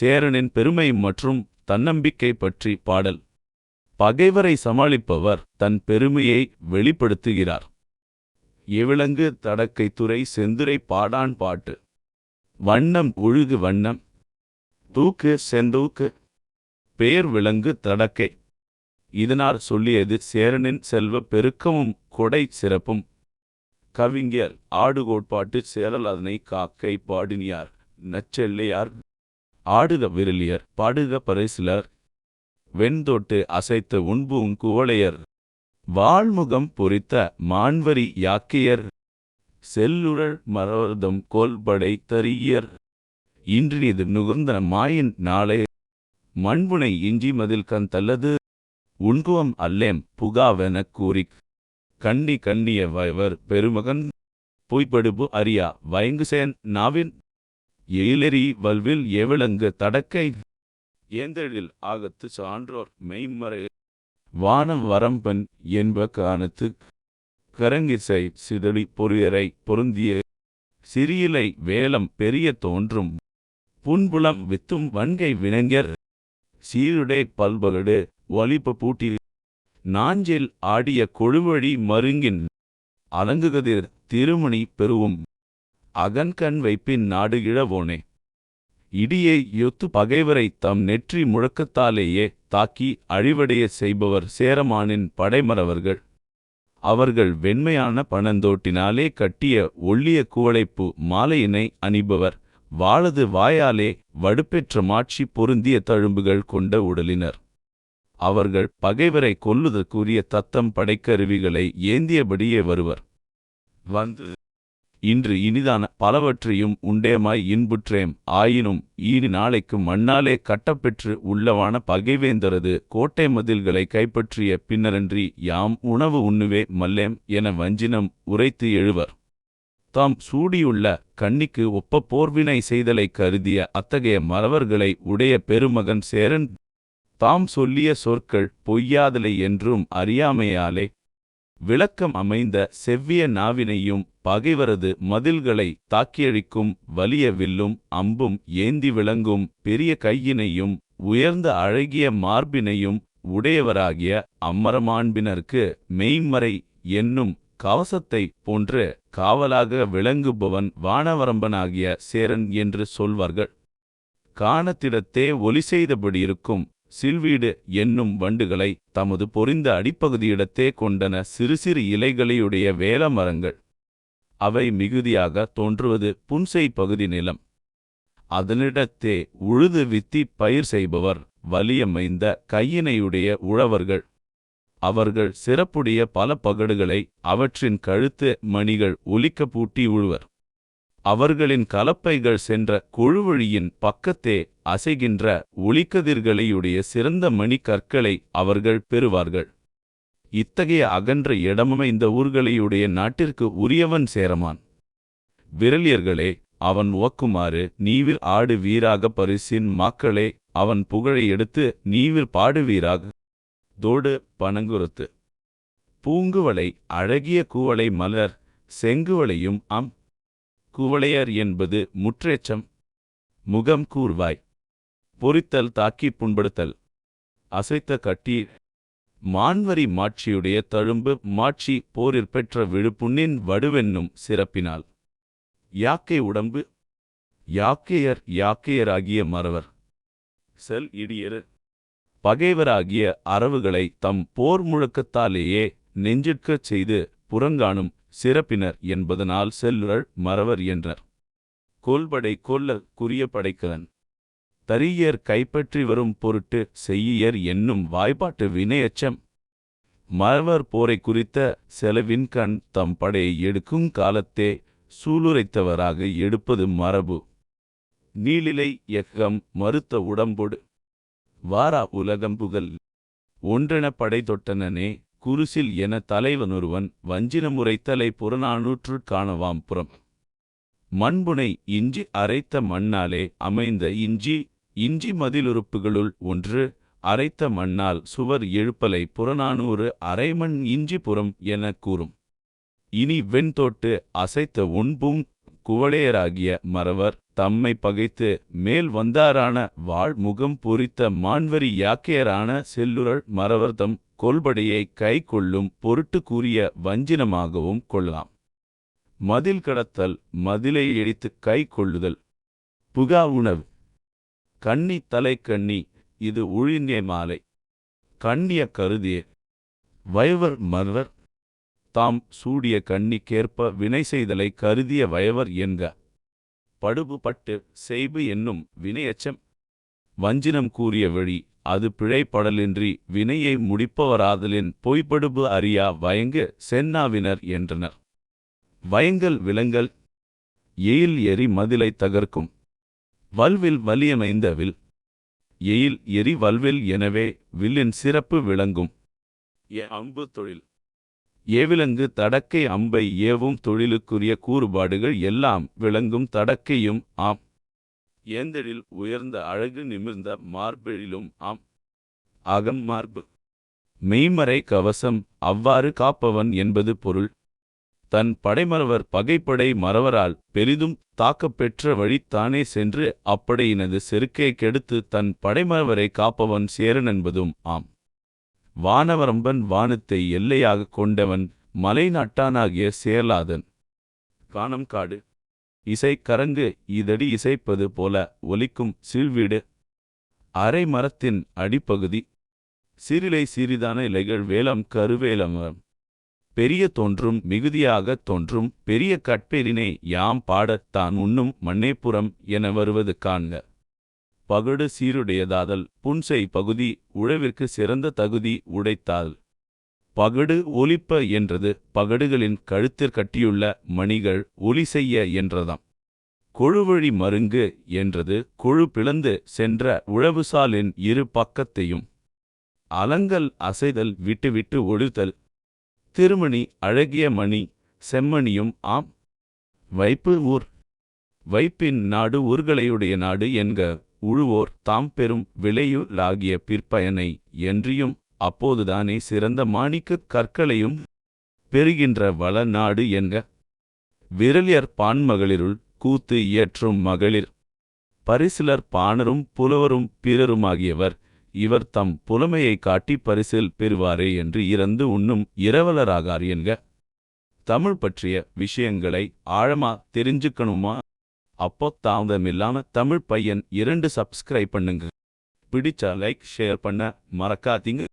சேரனின் பெருமை மற்றும் தன்னம்பிக்கை பற்றி பாடல். பகைவரை சமாளிப்பவர் தன் பெருமையை வெளிப்படுத்துகிறார். எவிலங்கு தடக்கைத்துறை செந்துரை பாடான் பாட்டு. வண்ணம் ஒழுகு வண்ணம். தூக்கு செந்தூக்கு. பெயர் விலங்கு தடக்கை. இதனால் சொல்லியது சேரனின் செல்வ பெருக்கமும் கொடை சிறப்பும். கவிஞர் ஆடுகோட்பாட்டு சேரல் அதனை காக்கை பாடினியார். நச்செல்லையார் ஆடுக விரலியர் பாடுக பரிசிலர். வெண்தொட்டு அசைத்த உண்பும் குவளையர். வாழ்முகம் பொறித்த மான்வரி யாக்கியர். செல்லுழல் மரவர்தம் கோல்படை தரியர். இன்றினிது நுகர்ந்தன மாயின் நாளே. மண்புனை இஞ்சி மதில் கண் தல்லது உண்குவம் அல்லேம் புகாவெனக் கூறிக். கண்ணி கண்ணிய வயவர் பெருமகன். பொய்ப்படுபு அறியா வயங்குசேன் நாவின் எயிலெறி வல்வில் எவிளங்கு தடக்கை ஏந்தழில் ஆகத்து சான்றோர் மெய்மறை வானம் வரம்பன் என்ப காணத்து கரங்கிசை சிதறி பொறியரை பொருந்திய சிறியிலை வேலம் பெரிய தோன்றும். புன்புலம் வித்தும் வன்கை வினங்கர் சீருடை பல்பகடு ஒலிப்பு பூட்டி நாஞ்சில் ஆடிய கொழுவழி மருங்கின் அலங்குகதிர் திருமணி பெருவும் அகன்கண் வைப்பின் நாடு இழவோனே. இடியை யொத்து பகைவரை தம் நெற்றி முழக்கத்தாலேயே தாக்கி அழிவடைய செய்பவர் சேரமானின் படைமறவர்கள். அவர்கள் வெண்மையான பணந்தோட்டினாலே கட்டிய ஒள்ளிய குவளைப்பு மாலையினை அணிபவர். வாளது வாயாலே வடுப்பெற்ற மாட்சி பொருந்திய தழும்புகள் கொண்ட உடலினர். அவர்கள் பகைவரை கொல்லுதற்குரிய தத்தம் படைக்கருவிகளை ஏந்தியபடியே வருவர். வந்து இன்று இனிதான பலவற்றையும் உண்டேமாய் இன்புற்றேம். ஆயினும் ஈனி நாளைக்கு மண்ணாலே கட்டப்பெற்று உள்ளவான பகைவேந்தரது கோட்டை மதில்களை கைப்பற்றிய பின்னரன்றி யாம் உணவு உண்ணுவே மல்லேம் என வஞ்சினம் உரைத்து எழுவர். தாம் சூடியுள்ள கண்ணிக்கு ஒப்ப போர்வினை செய்தலை கருதிய அத்தகைய மறவர்களை உடைய பெருமகன் சேரன் தாம் சொல்லிய சொற்கள் பொய்யாதலை என்றும் அறியாமையாலே விளக்கம் அமைந்த செவ்விய நாவினையும் பகைவரது மதில்களை தாக்கியழிக்கும் வலிய வில்லும் அம்பும் ஏந்தி விளங்கும் பெரிய கையினையும் உயர்ந்த அழகிய மார்பினையும் உடையவராகிய அம்மரமாண்பினர்க்கு மெய்மறை என்னும் கவசத்தை போன்று காவலாக விளங்குபவன் வானவரம்பனாகிய சேரன் என்று சொல்வார்கள். காணத்திடத்தே ஒலி செய்தபடியிருக்கும் சில்வீடு என்னும் வண்டுகளை தமது பொறிந்த அடிப்பகுதியிடத்தே கொண்டன சிறு சிறு இலைகளையுடைய வேலமரங்கள். அவை மிகுதியாக தோன்றுவது புன்செய் பகுதி நிலம். அதனிடத்தே உழுது வித்தி பயிர் செய்பவர் வலியமைந்த கையினையுடைய உழவர்கள். அவர்கள் சிறப்புடைய பல பகடுகளை அவற்றின் கழுத்து மணிகள் ஒலிக்க பூட்டி உழுவர். அவர்களின் கலப்பைகள் சென்ற கொழுவழியின் பக்கத்தே அசைகின்ற ஒளிக்கதிர்களையுடைய சிறந்த மணிக்கற்களை அவர்கள் பெறுவார்கள். இத்தகைய அகன்ற இடமமைந்த ஊர்களையுடைய நாட்டிற்கு உரியவன் சேரமான். விரலியர்களே அவன் உவக்குமாறு நீவிர் ஆடு வீராக பரிசின் மாக்களே அவன் புகழை எடுத்து நீவிர் பாடுவீராக தோடு பனங்குருத்து. பூங்குவளை அழகிய கூவளை மலர் செங்குவளையும் அம். குவளையர் என்பது முற்றேச்சம் முகம் கூர்வாய். பொறித்தல் தாக்கி புண்படுத்தல். அசைத்த கட்டி மான்வரி மாட்சியுடைய தழும்பு மாட்சி போரிற் பெற்ற விழுப்புண்ணின் வடுவென்னும் சிறப்பினால் யாக்கை உடம்பு? யாக்கையர் யாக்கையராகிய மறவர். செல் இடியரு. பகைவராகிய அரவுகளை தம் போர் முழக்கத்தாலேயே நெஞ்சிற்கச் செய்து புறங்காணும் சிறப்பினர் என்பதனால் செல்லுரள் மறவர் என்றார். கொல்படை கொல்ல குறிய படைக்கலன். தரியர் கைப்பற்றி வரும் பொருட்டு செய்யியர் என்னும் வாய்ப்பாட்டு வினையச்சம். மறவர் போரை குறித்த செலவின் கண் தம் படையை எடுக்கும் காலத்தே சூளுரைத்தவராக எடுப்பது மரபு. நீலிலை எக்கம் மறுத்த உடம்பொடு. வாரா உலகம்புகள் ஒன்றென படை தொட்டனனே குருசில் என தலைவனொருவன் வஞ்சினமுறைத்தலை புறநானூற்றுக் காணவாம் புறம். மண்புனை இஞ்சி அரைத்த மண்ணாலே அமைந்த இஞ்சி இஞ்சி மதிலுறுப்புகளுள் ஒன்று அரைத்த மண்ணால் சுவர் எழுப்பலை புறநானூறு அரைமண் இஞ்சி புறம் எனக் கூறும். இனி வெண்தோட்டு அசைத்த உண்பும் குவளையராகிய மறவர் தம்மை பகைத்து மேல் வந்தாரான வாழ்முகம் பொறித்த மான்வரி யாக்கையரான செல்லுரள் மறவர்தம் கொல்படையை கை கொள்ளும் பொருட்டு கூறிய வஞ்சினமாகவும் கொள்ளலாம். மதில் கடத்தல் மதிலை இடித்துக் கை கொள்ளுதல். புகா உணவு. கண்ணி தலை கண்ணி இது உழிஞே மாலை. கண்ணிய கருதிய. வயவர் மர்வர். தாம் சூடிய கண்ணிக்கேற்ப வினை செய்தலை கருதிய வயவர் என்க. படுபுபட்டு செய்பு என்னும் வினையச்சம். வஞ்சினம் கூறிய வழி அது பிழைப்படலின்றி வினையை முடிப்பவராதலின் பொய்ப்படுபு அறியா வயங்கு சென்னாவினர் என்றனர். வயங்கல் விலங்கல். எயில் எரி மதிலை தகர்க்கும். வல்வில் வலியமைந்த வில். எயில் எரி வல்வில் எனவே வில்லின் சிறப்பு விளங்கும். எ அம்பு தொழில். ஏவிலங்கு தடக்கை அம்பை ஏவும் தொழிலுக்குரிய கூறுபாடுகள் எல்லாம் விளங்கும் தடக்கையும் ஆம். ஏந்தழில் உயர்ந்த அழகு நிமிர்ந்த மார்பெழிலும் ஆம். அகம் மார்பு. மெய்மறை கவசம் அவ்வாறு காப்பவன் என்பது பொருள். தன் படைமறவர் பகைப்படை மறவரால் பெரிதும் தாக்கப்பெற்ற வழி தானே சென்று அப்படையினது செருக்கை கெடுத்து தன் படைமறவரை காப்பவன் சேரன் என்பதும் ஆம். வானவரம்பன் வானத்தை எல்லையாகக் கொண்டவன் மலைநாட்டானாகிய சேலாதன் காணம் காடு. இசை கரங்கு இதடி இசைப்பது போல ஒலிக்கும் சில்வீடு. அரை மரத்தின் அடிப்பகுதி. சிறிலை சிறிதான இலைகள் வேலம் கருவேலம் பெரிய தோன்றும் மிகுதியாகத் தோன்றும் பெரிய கட்பேரினை யாம் பாடத் தான் உண்ணும் மண்ணேப்புறம் என வருவது காண்க. பகடு சீருடையதாதல் புன்செய் பகுதி உழவிற்கு சிறந்த தகுதி உடைத்தால். பகடு ஒலிப்ப என்றது பகடுகளின் கழுத்திற் கட்டியுள்ள மணிகள் ஒலி செய்ய என்றதாம். கொழுவழி மருங்கு என்றது கொழு பிளந்து சென்ற உழவுசாலின் இரு பக்கத்தையும். அலங்கல் அசைதல் விட்டுவிட்டு ஒழுத்தல் திருமணி அழகிய மணி செம்மணியும் ஆம். வைப்பு ஊர். வைப்பின் நாடு ஊர்களையுடைய நாடு என்க உழுவோர் தாம் பெறும் விளையுளாகிய பிற்பயனை என்றியும் அப்போதுதானே சிறந்த மாணிக்கக் கற்களையும் பெறுகின்ற வள நாடு என்க. விரலியர் பான்மகளிருள் கூத்து இயற்றும் மகளிர். பரிசிலர் பாணரும் புலவரும் பிறருமாகியவர் இவர் தம் புலமையை காட்டி பரிசில் பெறுவாரே என்று இறந்து உண்ணும் இரவலராகார் என்க. தமிழ் பற்றிய விஷயங்களை ஆழமா தெரிஞ்சுக்கணுமா? அப்போ தாமதமில்லாம தமிழ் பையன் இரண்டு சப்ஸ்கிரைப் பண்ணுங்க. பிடிச்சா லைக் ஷேர் பண்ண மறக்காதீங்க.